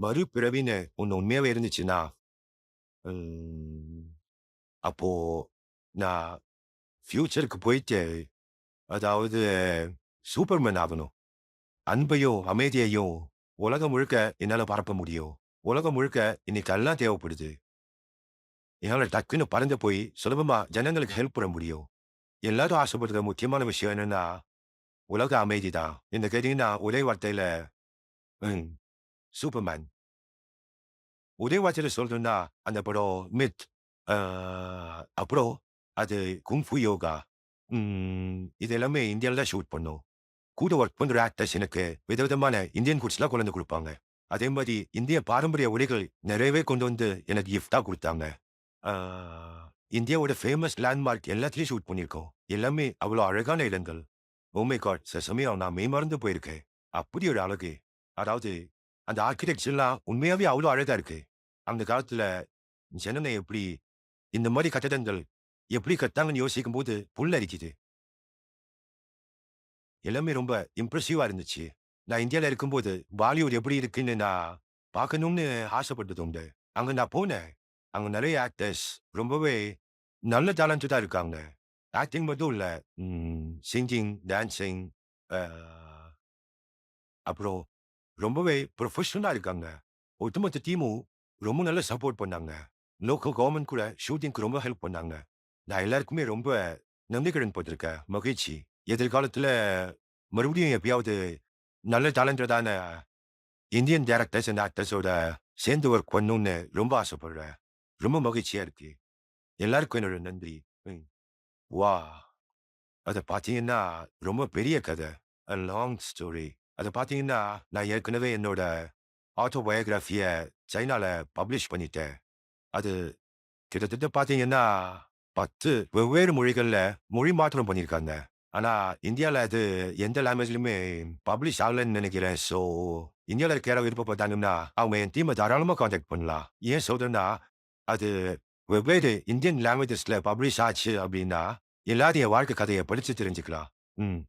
மறுபிறவின்னு ஒண்ணு உண்மையாவே இருந்துச்சுன்னா, ம், அப்போ நான் ஃபியூச்சருக்கு போயிட்டு, அதாவது சூப்பர்மேன் ஆகணும். அன்பையும், அமைதியையும் உலகம் முழுக்க என்னால பரப்ப முடியும். உலகம் முழுக்க இன்னைக்கு எல்லாம் தேவைப்படுது. என்னால டக்குன்னு பறந்து போய் சுலபமா ஜனங்களுக்கு ஹெல்ப் பண்ண முடியும். எல்லாரும் ஆசைப்படுற முக்கியமான விஷயம் என்னன்னா, உலக அமைதி தான். என்ன கேட்டீங்கன்னா, ஒரே வார்த்தையில சூப்பர்மேன். ஒரே வார்த்தையில சொல்லணும்னா, அந்த படம் மித். அ அப்புறம் அது குங்ஃபு யோகா. ம், இது எல்லாமே இந்தியால தான் ஷூட் பண்ணும் கூட ஒர்க் பண்ற ஆக்டர்ஸ் எனக்கு விதவிதமான இந்தியன் குட்ஸ்லாம் கொண்டு கொடுப்பாங்க அதே மாதிரி இந்திய பாரம்பரிய உடைகள் நிறையவே கொண்டு வந்து எனக்கு கிஃப்ட்டா குடுத்தாங்க. ஆ இந்தியாவோட ஃபேமஸ் லேண்ட்மார்க் எல்லாத்துலயும் ஷூட் பண்ணியிருக்கோம். எல்லாமே அவ்வளோ அழகான இடங்கள். Oh my god! சில சமயம் நான் மெய்மறந்து போயிருக்கேன். அப்படி ஒரு அழகு. அதாவது அந்த ஆர்க்கிடெக்சர்லாம் உண்மையாவே அவ்வளோ அழகா இருக்கு. அந்த காலத்துல ஜனங்க எப்படி இந்த மாதிரி கட்டடங்கள் எப்படி கட்டுனாங்கன்னு யோசிக்கும்போது புல்லரிக்குது. எல்லாமே ரொம்ப இம்ப்ரெசிவா இருந்துச்சு. நான் இந்தியாவில் இருக்கும்போது பாலிவுட் எப்படி இருக்குன்னு நான் பார்க்கணும்னு ஆசைப்பட்டது உண்டு. அங்க நான் போனேன். அங்க நிறைய ஆக்டர்ஸ் ரொம்பவே நல்ல டேலண்டடா இருக்காங்க. ஆக்டிங் மட்டும் இல்ல. சிங்கிங், டான்சிங் அப்புறம் ரொம்பவே ப்ரொஃபஷனலாக இருக்காங்க. ஒட்டுமொத்த டீமும் ரொம்ப நல்லா சப்போர்ட் பண்ணாங்க. லோக்கல் கவர்மெண்ட் கூட ஷூட்டிங்க்கு ரொம்ப ஹெல்ப் பண்ணாங்க. நான் எல்லாருக்குமே ரொம்ப நம்பிக்கைடன் போட்டிருக்கேன் மகிழ்ச்சி. எதிர்காலத்துல மறுபடியும் எப்பயாவது நல்ல டேலண்டடான இந்தியன் டைரக்டர்ஸ் அண்ட் ஆக்டர்ஸோட சேர்ந்து ஒர்க் பண்ணணும்னு ரொம்ப ஆசைப்படுறேன். ரொம்ப மகிழ்ச்சியா இருக்கு. எல்லாருக்கும் என்னோட நன்றி. வா! அத பார்த்தீங்கன்னா, ரொம்ப பெரிய கதை. A long story. அது பார்த்தீங்கன்னா, நான் ஏற்கனவே என்னோட ஆட்டோபயோகிராஃபியை சைனால பப்ளிஷ் பண்ணிட்டேன். அது கிட்டத்தட்ட பார்த்தீங்கன்னா, 10 வெவ்வேறு மொழிகள்ல மொழி மாற்றம் பண்ணியிருக்காங்க. ஆனா, இந்தியால அது எந்த லாங்குவேஜ்லையுமே பப்ளிஷ் ஆகலைன்னு நினைக்கிறேன் ஸோ, இந்தியால இருக்கிற விருப்பப்பட்டாங்கன்னா, அவங்க என் டீமை தாராளமாக காண்டாக்ட் பண்ணலாம். ஏன் சொல்றேன்னா, அது வெவ்வேறு இந்தியன் லாங்குவேஜஸில் பப்ளிஷ் ஆச்சு அப்படின்னா, எல்லாரும் என் வாழ்க்கை கதையை படித்து தெரிஞ்சுக்கலாம். ம்.